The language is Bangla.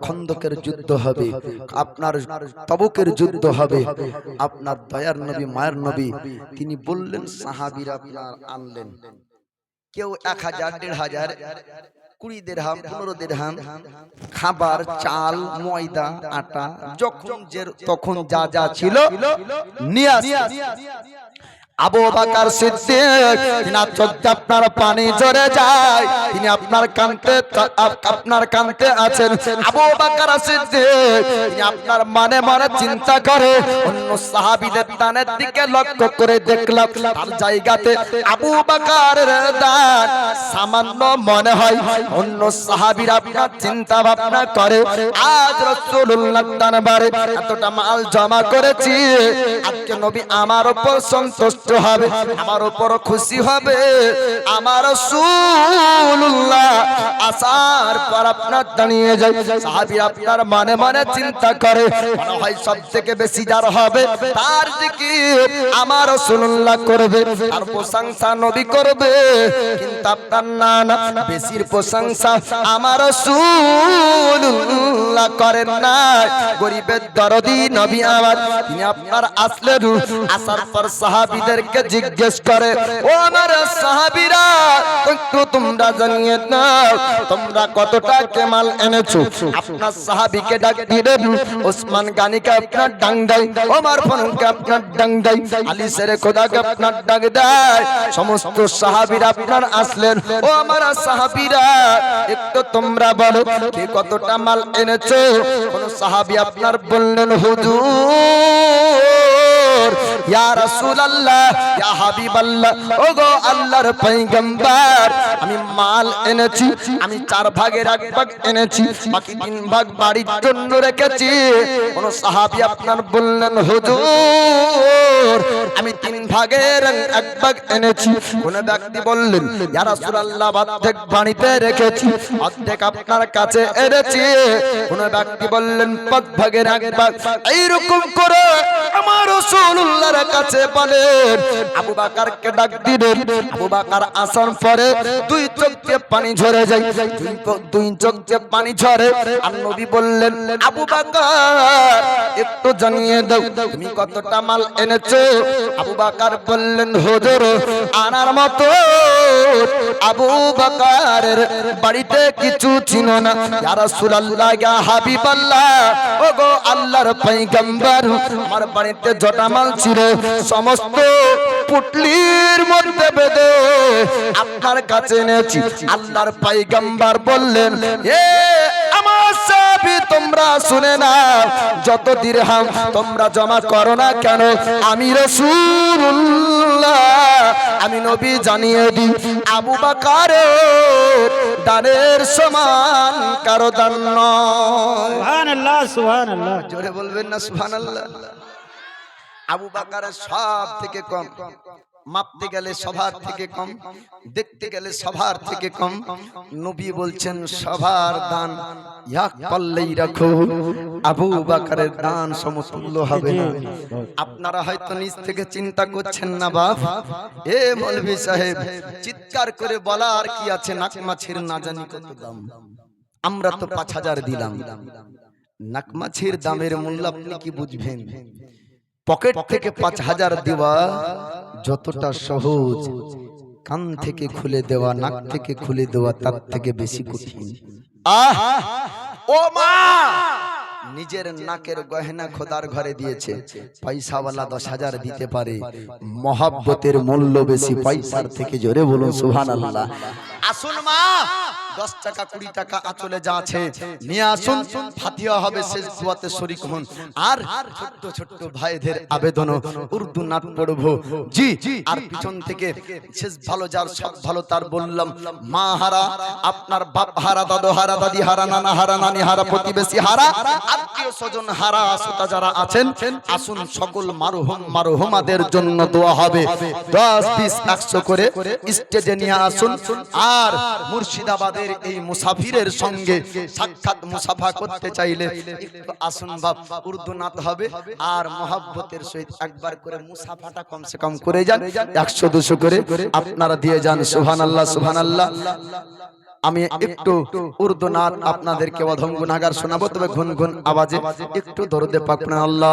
খন্দকের যুদ্ধ হবে আপনার তবকের যুদ্ধ হবে আপনার দয়ার নবী মায়ের নবী তিনি বললেন সাহাবীর আপনার আনলেন। কেউ এক হাজার দেড় হাজার কুড়ি দেড়হাম পনেরো দেড়হাম খাবার চাল ময়দা আটা যখন যে তখন যা যা ছিল নিয়ে আবু বাকার সিদ্দিক, তিনি চোখে আপনার পানি ঝরে যায়, তিনি আপনার কান্তে আপনার কান্তে আছেন। আবু বাকার সিদ্দিক, তিনি আপনার মানে মানে চিন্তা করে, অন্য সাহাবীদের দানের দিকে লক্ষ্য করে দেখলাম, তার জায়গাতে আবু বাকারের দান সামান্য মনে হয়, অন্য সাহাবীরা আপনার চিন্তা ভাবনা করে, আজ রাসূলুল্লাহ দান বারে এতটা মাল জমা করেছি, আজকে নবী আমার উপর সন্তুষ্ট হবে আমার উপর খুশি হবে। আমার রাসূলুল্লাহ আসার পর আপনার দাঁড়িয়ে যায়। সাহাবী আপনার মানে মানে চিন্তা করে, মনে হয় সব থেকে বেশি যার হবে তার দিকে আমার রাসূলুল্লাহ করবে আর প্রশংসা নবী করবে। কিন্তু আপনার না না, বেশির প্রশংসা আমার রাসূলুল্লাহ করেন না গরিবের দরদি নবী আমার, তিনি আপনার আসলেন আসার পর সাহাবীদেরকে জিজ্ঞেস করে, ও আমার সাহাবীরা একটু তোমরা জানিয়ে নাও তোমরা কতটা কেমাল এনেছো। আপনার সাহাবীকে ডাক দিলেন ওসমান গানিকে আপনার ডাং দেয়, ওমর ফারুককে আপনার ডাং দেয়, আলী সেরে খোদাকে আপনার ডাক দেয়। সমস্ত সাহাবীরা আপনার আসলেন, ও আমার সাহাবীরা, একটু তোমরা বলো, কে কতটা মাল এনেছো? কোন সাহাবী আপনার বললেন, হুজুর আমি মাল এনেছি, আমি চার ভাগের এক ভাগ এনেছি, বাকি তিন ভাগ বাড়ির জন্য রেখেছি। কোন সাহাবী আপনার বললেন, হুজুর আমি তিন ভাগের এক ভাগ এনেছি। কোন ব্যক্তি বললেন, ইয়া রাসূলুল্লাহ, অর্ধেক রেখেছি, অর্ধেক আপনার কাছে এনেছি। কোন ব্যক্তি বললেন, পাঁচ ভাগের এক ভাগ। এইরকম করে আমার রাসূলুল্লাহর কাছে বলেন, আবু ডাক দিলেন, আবু বাকার আসার পরে দুই চোখে পানি ঝরে যায় দুই চোখে পানি ঝরে। আর নবী বললেন, আবু বাকার একটু জানিয়ে দাও, তুমি কতটা মাল এনেছো? আবু বাকার বললেন, হুজুর, আনার মতো আবু বাকারের বাড়িতে কিছু ছিল না। ইয়া রাসূলুল্লাহ, ইয়া হাবিবাল্লাহ, ওগো আল্লাহর পয়গম্বর, আমার বাড়িতে জটা মাল ছিল, সমস্ত পুটলির মধ্যে বেঁধে আপনার কাছে এনেছি। আল্লাহর পয়গম্বর বললেন, এ আমার সাহাবী শুনে না যত দিরহাম তোমরা জমা করো না কেন আমি রাসূলুল্লাহ আমি নবী জানিয়ে দিই আবু বাকারের দানের সমান কারও দান সুবহানাল্লাহ সুবহানাল্লাহ। জোরে বলবেন না সুবহানাল্লাহ। আবু বাকারের সব থেকে কম। মাপতে গেলে সবার থেকে কম, দেখতে গেলে সবার থেকে কম। নবী বলছেন সবার দান এক পাল্লেই রাখো, আবু বাকারের দান সমতুল্য হবে না। আপনারা হয়তো নিজ থেকে চিন্তা করছেন না, বাপ। এ মলবি সাহেব, চিৎকার করে বলা আর কি আছে? নাক মাছের না জানি কত দাম। আমরা তো পাঁচ হাজার দিলাম। নাকমাছির দামের মূল্য আপনি কি বুঝবেন? পকেট থেকে পাঁচ হাজার দেওয়া যতটা সহজ কান থেকে খুলে দেওয়া নাক থেকে খুলে দেওয়া তার থেকে বেশি কঠিন। আহ! ও মা! নিজের নাকের গহনা খোদার ঘরে দিয়েছে। পয়সাওয়ালা দশ হাজার দিতে পারে। মহাব্বতের মূল্য বেশি পয়সার থেকে জোরে বলুন সুহান আল্লাহ আসুন মা, দশ টাকা, কুড়ি টাকা আচলে যা আছে নিয়ে আসুন, ফাতিহা হবে শেষ দোয়াতে শরিক হন। আর ছোট্ট ছোট্ট ভাইদের আবেদন উর্দু নাট পড়ব। জি, আর পিছন থেকে শেষ ভালো যার, সব ভালো তার বললাম, মা হারা, আপনার বাপ হারা, দাদু হারা, দাদি হারা, নানা হারা, নানি হারা, প্রতিবেশী হারা স্বজন হারা শ্রোতা যারা আছেন, আসুন সকল মারুহম মারুহমাদের জন্য দোয়া হবে। দশ বিশ একশো করে স্টেজে নিয়ে আসুন। আর মুর্শিদাবাদের এই মুসাফিরের সঙ্গে সাক্ষাৎ মুসাফা করতে চাইলে আসুন বাপ উর্দু নাত হবে। আর মহাব্বতের সহিত একবার করে মুসাফাটা কমসে কম করে যান। একশো, দুশো করে আপনারা দিয়ে যান। সুহান আল্লাহ সুহান আল্লাহ আমি একটু উর্দু নাথ আপনাদেরকে অধম গুনাগার শোনাবো, তবে ঘুন ঘুন আওয়াজে একটু ধরতে পাক আল্লাহ।